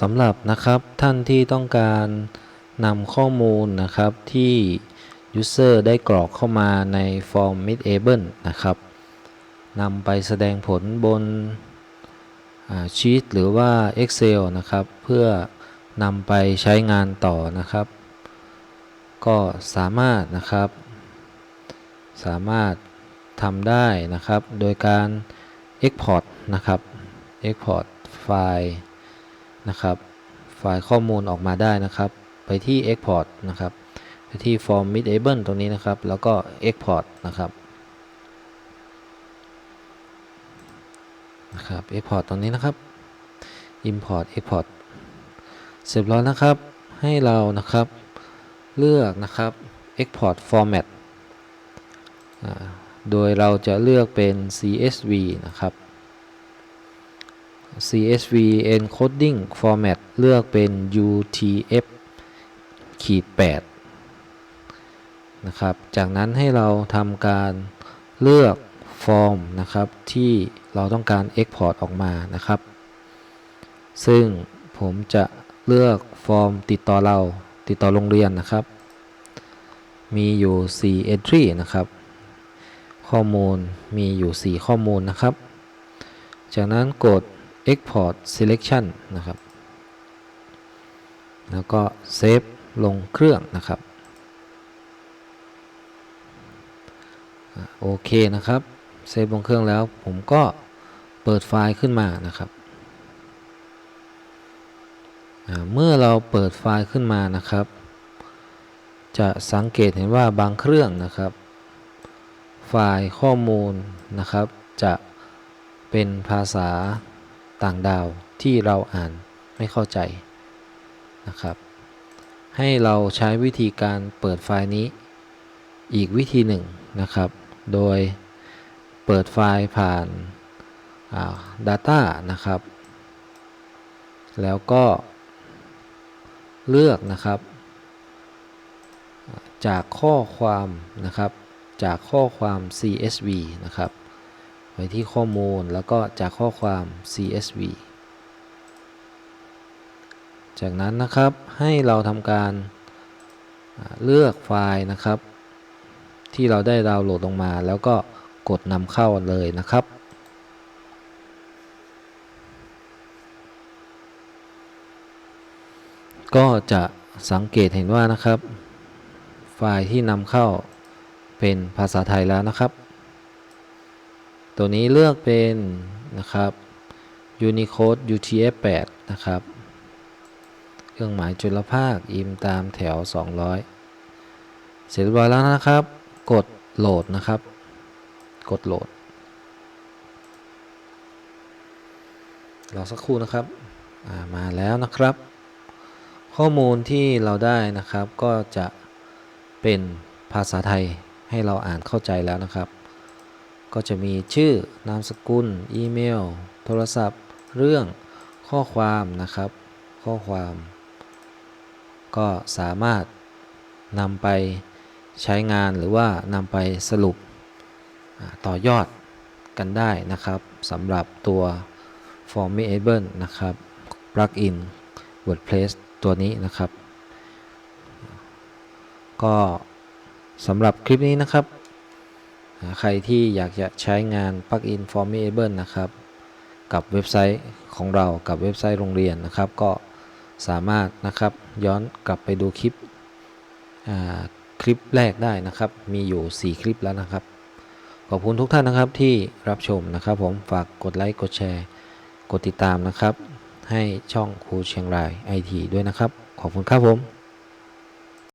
สำหรับนะครับท่านที่ต้องการนำข้อมูลนะครับที่ User ได้กรอกเข้ามาในฟอร์ม Midable นะครับนำไปแสดงผลบนชีตหรือว่า Excel นะครับ เพื่อนำไปใช้งานต่อนะครับ ก็สามารถนะครับ สามารถทำได้นะครับ โดยการ Export นะครับ Export ไฟล์ นะครับ ไฟล์ข้อมูลออกมาได้นะครับ ไปที่ Export นะครับ ไปที่ Form Midable ตรงนี้นะครับ แล้วก็ Export นะครับ นะครับ Export ตรงนี้นะครับ Import Export เสร็จแล้วนะครับ ให้เรานะครับ เลือกนะครับ Export Format โดยเราจะเลือกเป็น CSV นะครับ CSV encoding format เลือกเป็น UTF ขีด8นะครับ จากนั้นให้เราทำการเลือกฟอร์มนะครับที่เราต้องการ Export ออกมานะครับ ซึ่งผมจะเลือกฟอร์มติดต่อเราติดต่อโรงเรียนนะครับ มีอยู่ 4 entry นะครับ ข้อมูลมีอยู่ 4 ข้อมูลนะครับ จากนั้นกด export selection นะครับ แล้วก็เซฟลงเครื่องนะครับ โอเคนะครับ เซฟลงเครื่องแล้วผมก็เปิดไฟล์ขึ้นมานะครับ เมื่อเราเปิดไฟล์ขึ้นมานะครับ จะสังเกตเห็นว่าบางเครื่องนะครับ ไฟล์ข้อมูลนะครับจะเป็นภาษา ต่างดาวที่เราอ่านไม่เข้าใจนะครับ ให้เราใช้วิธีการเปิดไฟล์นี้ อีกวิธีหนึ่งนะครับ โดยเปิดไฟล์ผ่านอ่า Data นะครับ แล้วก็เลือกนะครับ จากข้อความนะครับ จากข้อความ CSV นะครับ ไปที่ข้อมูลแล้วก็จากข้อความ CSV จากนั้นนะครับให้เราทำการเลือกไฟล์นะครับ ที่เราได้ดาวน์โหลดลงมา แล้วก็กดนำเข้าเลยนะครับ ก็จะสังเกตเห็นว่านะครับ ไฟล์ที่นำเข้าเป็นภาษาไทยแล้วนะครับ ตัวนี้เลือกเป็นนะครับ Unicode UTF-8 นะครับ เครื่องหมายจุลภาคอิมตามแถว 200 เสร็จเรียบร้อยแล้วนะครับ กดโหลดนะครับ กดโหลด รอสักครู่นะครับามาแล้วนะครับ ข้อมูลที่เราได้นะครับก็จะเป็นภาษาไทยให้เราอ่านเข้าใจแล้วนะครับ ก็จะมีชื่อนามสกุล อีเมล โทรศัพท์ เรื่องข้อความนะครับ ข้อความ ก็สามารถนำไปใช้งานหรือว่านำไปสรุปต่อยอดกันได้นะครับสำหรับตัว Formable นะครับ Plugin WordPress ตัวนี้นะครับ ก็สำหรับคลิปนี้นะครับ ใครที่อยากจะใช้งาน Plugin Formable นะครับ กับเว็บไซต์ของเรากับเว็บไซต์โรงเรียนนะครับ ก็สามารถนะครับย้อนกลับไปดูคลิปคลิปแรกได้นะครับ มีอยู่ 4 คลิปแล้วนะครับ ขอบคุณทุกท่านนะครับที่รับชมนะครับผมฝากกดไลค์กดแชร์ กดติดตามนะครับ ให้ช่องครูเชียงรายไอทีด้วยนะครับ ขอบคุณครับผม